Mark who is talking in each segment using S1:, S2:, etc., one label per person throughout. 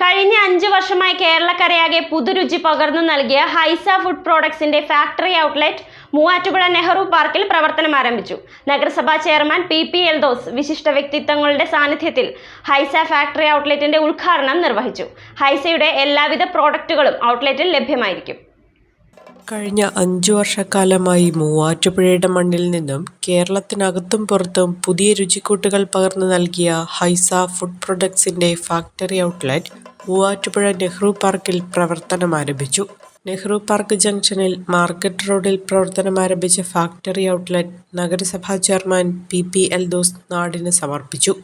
S1: കഴിഞ്ഞ അഞ്ച് വർഷമായി കേരളക്കരയാകെ പുതുരുചി പകർന്നു നൽകിയ ഹൈസ ഫുഡ് പ്രോഡക്ട്സിന്റെ ഫാക്ടറി ഔട്ട്ലെറ്റ് മൂവാറ്റുപുഴ നെഹ്റു പാർക്കിൽ പ്രവർത്തനം ആരംഭിച്ചു. നഗരസഭാ ചെയർമാൻ പി പി എൽദോസ് വിശിഷ്ട വ്യക്തിത്വങ്ങളുടെ സാന്നിധ്യത്തിൽ ഹൈസ ഫാക്ടറി ഔട്ട്ലെറ്റിന്റെ ഉദ്ഘാടനം നിർവഹിച്ചു. ഹൈസയുടെ എല്ലാവിധ പ്രോഡക്റ്റുകളും ഔട്ട്ലെറ്റിൽ ലഭ്യമായിരിക്കും.
S2: കഴിഞ്ഞ അഞ്ചു വർഷക്കാലമായി മൂവാറ്റുപുഴയുടെ മണ്ണിൽ നിന്നും കേരളത്തിനകത്തും പുറത്തും പുതിയ രുചിക്കൂട്ടുകൾ പകർന്നു നൽകിയ ഹൈസ ഫുഡ് പ്രൊഡക്ട്സിന്റെ ഫാക്ടറി ഔട്ട്ലെറ്റ് മൂവാറ്റുപുഴ നെഹ്റു പാർക്കിൽ പ്രവർത്തനം ആരംഭിച്ചു. നെഹ്റു പാർക്ക് ജംഗ്ഷനിൽ മാർക്കറ്റ് റോഡിൽ പ്രവർത്തനം ആരംഭിച്ച ഫാക്ടറി ഔട്ട്ലെറ്റ് നഗരസഭാ chairman P P L those നാടിന് സമർപ്പിച്ചു.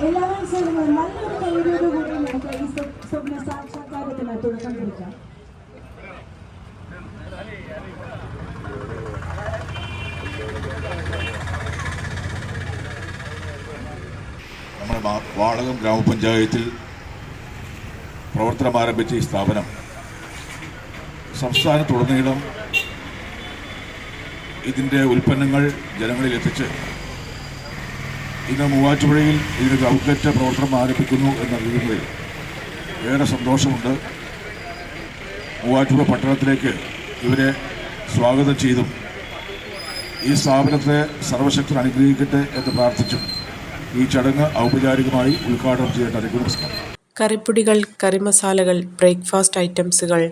S3: എല്ലാവരും ചേർന്ന് നല്ലൊരു കൈയോടുകൂടി നമുക്ക് ഈ സ്വപ്ന സാക്ഷാത്കാരത്തിന് തുടക്കം കുറിക്കാം.
S4: നമ്മുടെ വാളകം ഗ്രാമപഞ്ചായത്തിൽ പ്രവർത്തനം ആരംഭിച്ച ഈ സ്ഥാപനം സംസ്ഥാനത്തുടനീളം ഇതിന്റെ ഉൽപ്പന്നങ്ങൾ ജനങ്ങളിൽ എത്തിച്ച് ഇന്ന് മൂവാറ്റുപുഴയിൽ ഇതിനൊരു ഔട്ട്ലെറ്റ് പ്രവർത്തനം ആരംഭിക്കുന്നു എന്നറിയുന്നതിൽ ഏറെ സന്തോഷമുണ്ട്. മൂവാറ്റുപുഴ പട്ടണത്തിലേക്ക് ഇവരെ സ്വാഗതം ചെയ്തും ഈ സ്ഥാപനത്തെ സർവശക്തൻ അനുഗ്രഹിക്കട്ടെ എന്ന് പ്രാർത്ഥിച്ചും ഈ ചടങ്ങ് ഔപചാരികമായി ഉദ്ഘാടനം ചെയ്യേണ്ട നമസ്കാരം
S2: കറിപ്പൊടികൾ കറിമസാലകൾ ബ്രേക്ക്ഫാസ്റ്റ് ഐറ്റംസുകൾ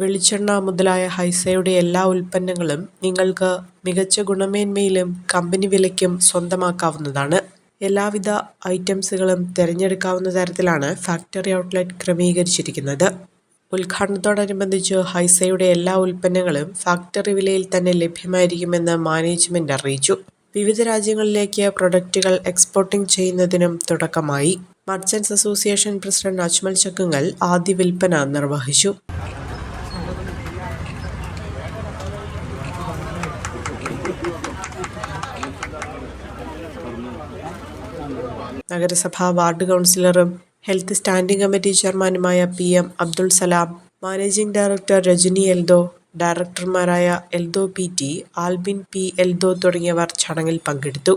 S2: വെളിച്ചെണ്ണ മുതലായ ഹൈസയുടെ എല്ലാ ഉൽപ്പന്നങ്ങളും നിങ്ങൾക്ക് മികച്ച ഗുണമേന്മയിലും കമ്പനി വിലയ്ക്കും സ്വന്തമാക്കാവുന്നതാണ്. എല്ലാവിധ ഐറ്റംസുകളും തിരഞ്ഞെടുക്കാവുന്ന തരത്തിലാണ് ഫാക്ടറി ഔട്ട്ലെറ്റ് ക്രമീകരിച്ചിരിക്കുന്നത്. ഉദ്ഘാടനത്തോടനുബന്ധിച്ച് ഹൈസയുടെ എല്ലാ ഉൽപ്പന്നങ്ങളും ഫാക്ടറി വിലയിൽ തന്നെ ലഭ്യമായിരിക്കുമെന്ന് മാനേജ്മെന്റ് അറിയിച്ചു. വിവിധ രാജ്യങ്ങളിലേക്ക് പ്രൊഡക്റ്റുകൾ എക്സ്പോർട്ടിംഗ് ചെയ്യുന്നതിനും തുടക്കമായി. Merchants association president Ajmal Chakkungal ആദ്യ വിൽപ്പന നിർവഹിച്ചു. നഗരസഭാ വാർഡ് കൗൺസിലറും ഹെൽത്ത് സ്റ്റാൻഡിംഗ് കമ്മിറ്റി ചെയർമാനുമായ P M Abdul Salam managing director Rajani Eldho ഡയറക്ടർമാരായ Eldho P T Albin P Eldho തുടങ്ങിയവർ ചടങ്ങിൽ പങ്കെടുത്തു.